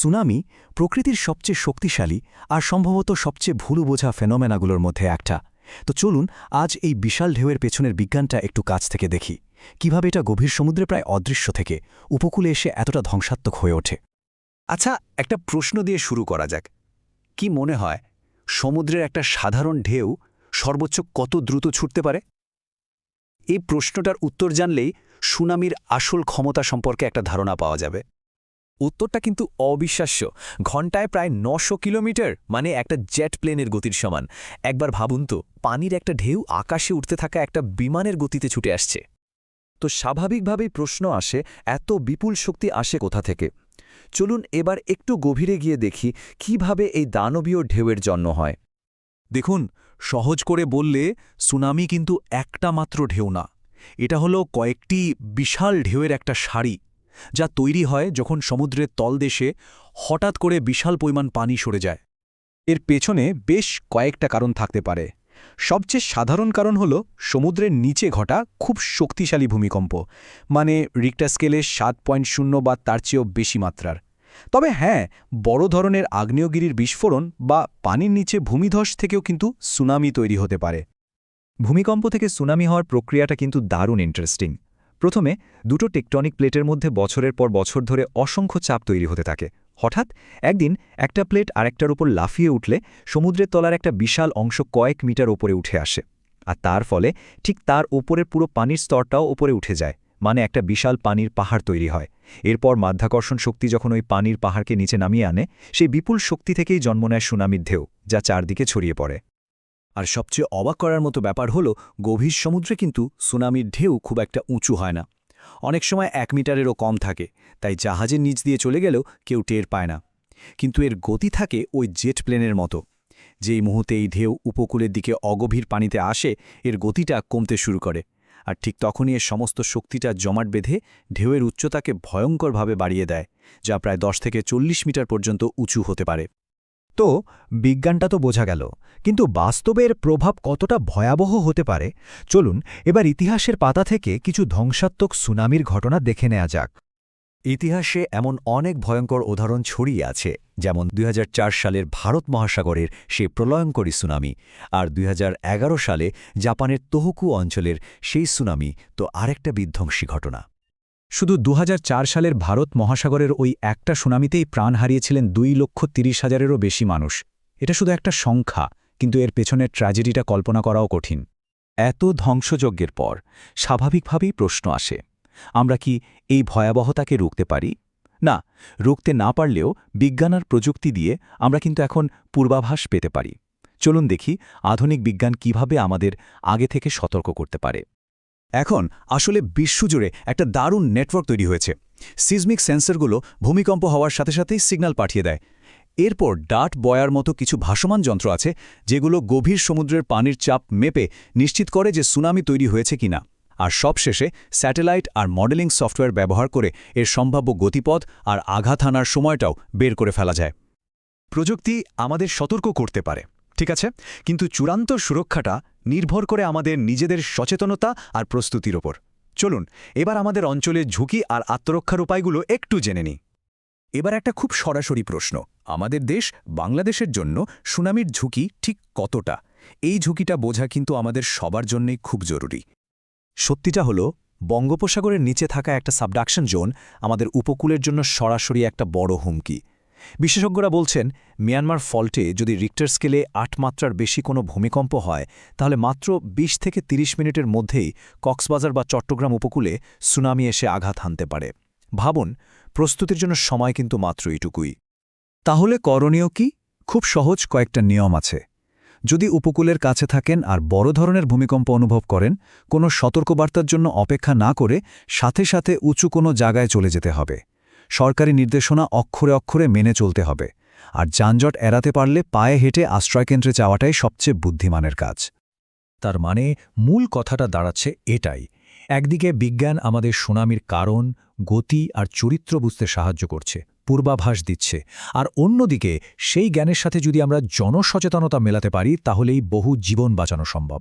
Tsunami প্রকৃতির সবচেয়ে শক্তিশালী আর সম্ভবত সবচেয়ে ভুলু বোঝা ফেনোমেনাগুলোর মধ্যে একটা। তো চলুন আজ এই বিশাল ঢেউয়ের পেছনের বিজ্ঞানটা একটু কাছ থেকে দেখি। কীভাবে এটা গভীর সমুদ্রে প্রায় অদৃশ্য থেকে উপকূলে এসে এতটা ধ্বংসাত্মক হয়ে ওঠে? আচ্ছা একটা প্রশ্ন দিয়ে শুরু করা যাক। কি মনে হয় সমুদ্রের একটা সাধারণ ঢেউ সর্বোচ্চ কত দ্রুত ছুটতে পারে? এই প্রশ্নটার উত্তর জানলেই সুনামির আসল ক্ষমতা সম্পর্কে একটা ধারণা পাওয়া যাবে। উত্তরটা কিন্তু অবিশ্বাস্য। ঘন্টায় প্রায় নশো কিলোমিটার মানে একটা জেট প্লেনের গতির সমান। একবার ভাবুন তো, পানির একটা ঢেউ আকাশে উঠতে থাকা একটা বিমানের গতিতে ছুটে আসছে। তো স্বাভাবিকভাবেই প্রশ্ন আসে, এত বিপুল শক্তি আসে কোথা থেকে? চলুন এবার একটু গভীরে গিয়ে দেখি, কীভাবে এই দানবীয় ঢেউয়ের জন্ম হয়? দেখুন, সহজ করে বললে, সুনামি কিন্তু একটা মাত্র ঢেউ না। এটা হলো কয়েকটি বিশাল ঢেউয়ের একটা সারি। যা তৈরি হয় যখন সমুদ্রের তলদেশে হঠাৎ করে বিশাল পরিমাণ পানি সরে যায়। এর পেছনে বেশ কয়েকটা কারণ থাকতে পারে। সবচেয়ে সাধারণ কারণ হল সমুদ্রের নিচে ঘটা খুব শক্তিশালী ভূমিকম্প মানে রিক্টার স্কেলে সাত পয়েন্ট শূন্য বা তার চেয়েও বেশি মাত্রার। তবে হ্যাঁ বড় ধরনের আগ্নেয়গিরির বিস্ফোরণ বা পানির নিচে ভূমিধস থেকেও কিন্তু সুনামি তৈরি হতে পারে। ভূমিকম্প থেকে সুনামি হওয়ার প্রক্রিয়াটা কিন্তু দারুণ ইন্টারেস্টিং প্রথমে দুটো টেকটনিক প্লেটের মধ্যে বছরের পর বছর ধরে অসংখ্য চাপ তৈরি হতে থাকে। হঠাৎ একদিন একটা প্লেট আরেকটার উপর লাফিয়ে উঠলে সমুদ্রের তলার একটা বিশাল অংশ কয়েক মিটার ওপরে উঠে আসে। আর তার ফলে ঠিক তার ওপরের পুরো পানির স্তরটাও ওপরে উঠে যায় মানে একটা বিশাল পানির পাহাড় তৈরি হয়। এরপর মাধ্যাকর্ষণ শক্তি যখন ওই পানির পাহাড়কে নিচে নামিয়ে আনে, সেই বিপুল শক্তি থেকেই জন্ম নেয় সুনামির ঢেউ, যা চারদিকে ছড়িয়ে পড়ে। আর সবচেয়ে অবাক করার মতো ব্যাপার হলো, গভীর সমুদ্রে কিন্তু সুনামির ঢেউ খুব একটা উঁচু হয় না। অনেক সময় এক মিটারেরও কম থাকে, তাই জাহাজের নিচ দিয়ে চলে গেলেও কেউ টের পায় না। কিন্তু এর গতি থাকে ওই জেট প্লেনের মতো। যেই মুহূর্তে এই ঢেউ উপকূলের দিকে অগভীর পানিতে আসে, এর গতিটা কমতে শুরু করে। আর ঠিক তখনই এর সমস্ত শক্তিটা জমাট বেঁধে ঢেউয়ের উচ্চতাকে ভয়ঙ্করভাবে বাড়িয়ে দেয়, যা প্রায় দশ থেকে চল্লিশ মিটার পর্যন্ত উঁচু হতে পারে। তো বিজ্ঞানটা তো বোঝা গেল। কিন্তু বাস্তবের প্রভাব কতটা ভয়াবহ হতে পারে? চলুন এবার ইতিহাসের পাতা থেকে কিছু ধ্বংসাত্মক সুনামির ঘটনা দেখে নেওয়া যাক। ইতিহাসে এমন অনেক ভয়ঙ্কর উদাহরণ ছড়িয়ে আছে, যেমন দুই হাজার চার সালের ভারত মহাসাগরের সেই প্রলয়ঙ্করী সুনামি আর দুই হাজার এগারো সালে জাপানের তোহকু অঞ্চলের সেই সুনামি, তো আরেকটা বিধ্বংসী ঘটনা। শুধু দু হাজার চার সালের ভারত মহাসাগরের ওই একটা সুনামিতেই প্রাণ হারিয়েছিলেন দুই লক্ষ তিরিশ হাজারেরও বেশি মানুষ। এটা শুধু একটা সংখ্যা, কিন্তু এর পেছনের ট্র্যাজেডিটা কল্পনা করাও কঠিন। এত ধ্বংসযজ্ঞের পর স্বাভাবিকভাবেই প্রশ্ন আসে, আমরা কি এই ভয়াবহতাকে রুখতে পারি? না, রুখতে না পারলেও বিজ্ঞান আর প্রযুক্তি দিয়ে আমরা কিন্তু এখন পূর্বাভাস পেতে পারি। চলুন দেখি আধুনিক বিজ্ঞান কীভাবে আমাদের আগে থেকে সতর্ক করতে পারে। এখন আসলে বিশ্বজুড়ে একটা দারুণ নেটওয়ার্ক তৈরি হয়েছে। সিজমিক সেন্সরগুলো ভূমিকম্প হওয়ার সাথে সাথেই সিগন্যাল পাঠিয়ে দেয়। এরপর ডাট বয়ার মতো কিছু ভাসমান যন্ত্র আছে, যেগুলো গভীর সমুদ্রের পানির চাপ মেপে নিশ্চিত করে যে সুনামি তৈরি হয়েছে কিনা। আর সবশেষে স্যাটেলাইট আর মডেলিং সফটওয়্যার ব্যবহার করে এর সম্ভাব্য গতিপথ আর আঘাত হানার সময়টাও বের করে ফেলা যায়। প্রযুক্তি আমাদের সতর্ক করতে পারে, ঠিক আছে? কিন্তু চূড়ান্ত সুরক্ষাটা নির্ভর করে আমাদের নিজেদের সচেতনতা আর প্রস্তুতির ওপর। চলুন, এবার আমাদের অঞ্চলের ঝুঁকি আর আত্মরক্ষার উপায়গুলো একটু জেনে নিই। এবার একটা খুব সরাসরি প্রশ্ন। আমাদের দেশ বাংলাদেশের জন্য সুনামির ঝুঁকি ঠিক কতটা? এই ঝুঁকিটা বোঝা কিন্তু আমাদের সবার জন্যই খুব জরুরি। সত্যিটা হলো, বঙ্গোপসাগরের নিচে থাকা একটা সাবডাকশন জোন আমাদের উপকূলের জন্য সরাসরি একটা বড় হুমকি। বিশেষজ্ঞরা বলছেন, মিয়ানমার ফল্টে যদি রিক্টার স্কেলে আট মাত্রার বেশি কোনো ভূমিকম্প হয়, তাহলে মাত্র ২০ থেকে ৩০ মিনিটের মধ্যেই কক্সবাজার বা চট্টগ্রাম উপকূলে সুনামি এসে আঘাত হানতে পারে। ভাবুন, প্রস্তুতির জন্য সময় কিন্তু মাত্র এইটুকুই। তাহলে করণীয় কি? খুব সহজ কয়েকটা নিয়ম আছে। যদি উপকূলের কাছে থাকেন আর বড় ধরনের ভূমিকম্প অনুভব করেন, কোনো সতর্কবার্তার জন্য অপেক্ষা না করে সাথে সাথে উঁচু কোনো জায়গায় চলে যেতে হবে। সরকারি নির্দেশনা অক্ষরে অক্ষরে মেনে চলতে হবে। আর যানজট এড়াতে পারলে পায়ে হেঁটে আশ্রয়কেন্দ্রে যাওয়াটাই সবচেয়ে বুদ্ধিমানের কাজ। তার মানে মূল কথাটা দাঁড়াচ্ছে এটাই। একদিকে বিজ্ঞান আমাদের সুনামির কারণ, গতি আর চরিত্র বুঝতে সাহায্য করছে, পূর্বাভাস দিচ্ছে। আর অন্যদিকে সেই জ্ঞানের সাথে যদি আমরা জনসচেতনতা মেলাতে পারি, তাহলেই বহু জীবন বাঁচানো সম্ভব।